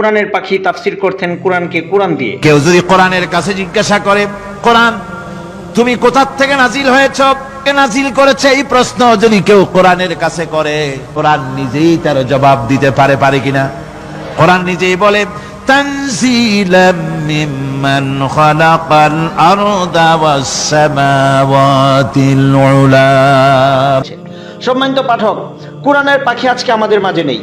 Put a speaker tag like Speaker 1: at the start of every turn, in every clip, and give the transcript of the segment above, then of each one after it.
Speaker 1: কোরআনের পাখি তাফসির করতেন কোরআনকে কোরআন দিয়ে।
Speaker 2: কেউ যদি কোরআনের কাছে জিজ্ঞাসা করে কোরআন তুমি কোথার থেকে নাজিল হয়েছ? কে নাজিল করেছে? এই প্রশ্ন যদি কেউ কোরআনের কাছে করে কোরআন নিজেই তার জবাব দিতে পারে পারে কিনা? কোরআন নিজেই বলে তানজিলাম মিম্মান খালাকাল আরদা ওয়াস সামাওয়াতিল উলা।
Speaker 1: সম্মানিত পাঠক কোরআনের পাখি আজকে আমাদের মাঝে নেই।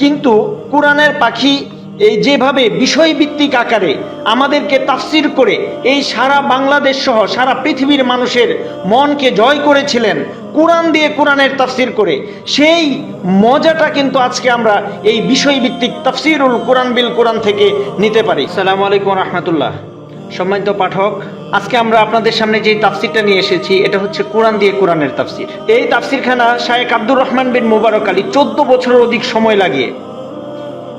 Speaker 1: কিন্তু কোরআনের পাখি এই যেভাবে বিষয়ভিত্তিক আকারে আমাদেরকে তাফসির করে এই সারা বাংলাদেশ সহ সারা পৃথিবীর মানুষের মনকে জয় করেছিলেন কোরআন দিয়ে কোরআনের তাফসির করে সেই মজাটা কিন্তু আজকে আমরা এই বিষয়ভিত্তিক তাফসিরুল কোরআন বিল কোরআন থেকে নিতে পারি। সালাম আলাইকুম রহমতুল্লাহ। সম্মানিত পাঠক আজকে আমরা আপনাদের সামনে যে তাফসিরটা নিয়ে এসেছি এটা হচ্ছে কোরআন দিয়ে কোরআনের তাফসির। এই তাফসিরখানা শায়েক আব্দুর রহমান বিন মোবারক আলী চোদ্দ বছরের অধিক সময় লাগিয়ে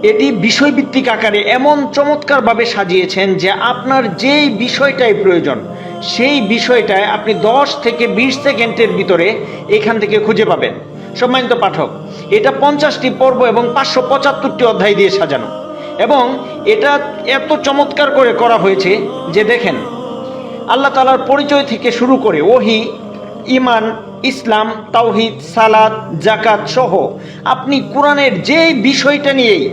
Speaker 1: এটি বিষয়ভিত্তিক আকারে এমন চমৎকারভাবে সাজিয়েছেন যে আপনার যেই বিষয়টাই প্রয়োজন, সেই বিষয়টায় আপনি দশ থেকে বিশ সেকেন্ডের ভিতরে এখান থেকে খুঁজে পাবেন। সম্মানিত পাঠক, এটা পঞ্চাশটি পর্ব এবং পাঁচশো পঁচাত্তরটি অধ্যায় দিয়ে সাজানো। এবং এটা এত চমৎকার করে করা হয়েছে যে দেখেন, আল্লাহ তালার পরিচয় থেকে শুরু করে ওহি ইমান ইসলাম, তাওহিদ সালাদ জাকাত সহ আপনি কোরআনের যে বিষয়টা নিয়েই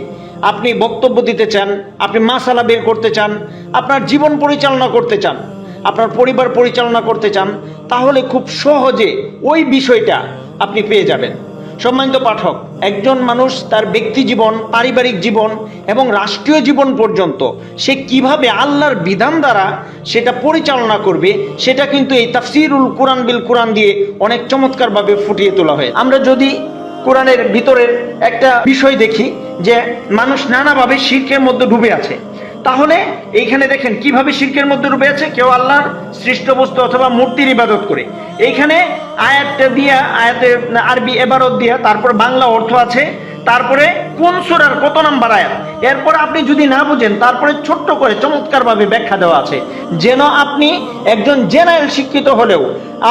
Speaker 1: আপনি বক্তব্য দিতে চান, আপনি মাসালা বের করতে চান, আপনার জীবন পরিচালনা করতে চান, আপনার পরিবার পরিচালনা করতে চান, তাহলে খুব সহজে ওই বিষয়টা আপনি পেয়ে যাবেন। সম্মানিত পাঠক, একজন মানুষ তার ব্যক্তি জীবন, পারিবারিক জীবন এবং রাষ্ট্রীয় জীবন পর্যন্ত সে কীভাবে আল্লাহর বিধান দ্বারা সেটা পরিচালনা করবে, সেটা কিন্তু এই তাফসিরুল কোরআন বিল কোরআন দিয়ে অনেক চমৎকারভাবে ফুটিয়ে তোলা হয় আমরা যদি কোরআনের ভিতরের একটা বিষয় দেখি যে মানুষ নানাভাবে শির্কের মধ্যে ডুবে আছে। তাহলে এইখানে দেখেন কীভাবে শির্কের মধ্যে ডুবে আছে? কেউ আল্লাহর সৃষ্ট বস্তু অথবা মূর্তির ইবাদত করে। এইখানে আয়াতটা দিয়া, আয়াতে আরবি এবারত দিয়া, তারপর বাংলা অর্থ আছে তারপরে কোন সুরার কত নাম্বার আয়াত? এরপর আপনি যদি না বুঝেন, তারপরে ছোট্ট করে চমৎকারভাবে ব্যাখ্যা দেওয়া আছে। যেন আপনি একজন জেনারেল শিক্ষিত হলেও,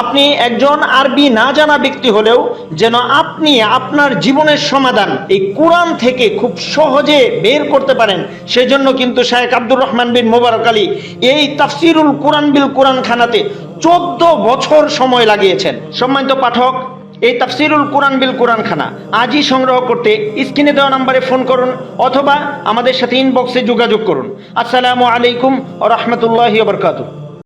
Speaker 1: আপনি একজন আরবি না জানা ব্যক্তি হলেও, যেন আপনি আপনার জীবনের সমাধান এই কোরআন থেকে খুব সহজে বের করতে পারেন। সেজন্য কিন্তু শায়েখ আব্দুর রহমান বিন মোবারক আলী এই তাফসিরুল কোরআন বিল কোরআন খানাতে চোদ্দ বছর সময় লাগিয়েছেন। সম্মানিত পাঠক এই তাফসিরুল কোরআন বিল কোরআন খানা আজই সংগ্রহ করতে স্ক্রিনে দেওয়া নম্বরে ফোন করুন অথবা আমাদের সাথে ইনবক্সে যোগাযোগ করুন। আসসালামু আলাইকুম ও রহমতুল্লাহ বরকাতু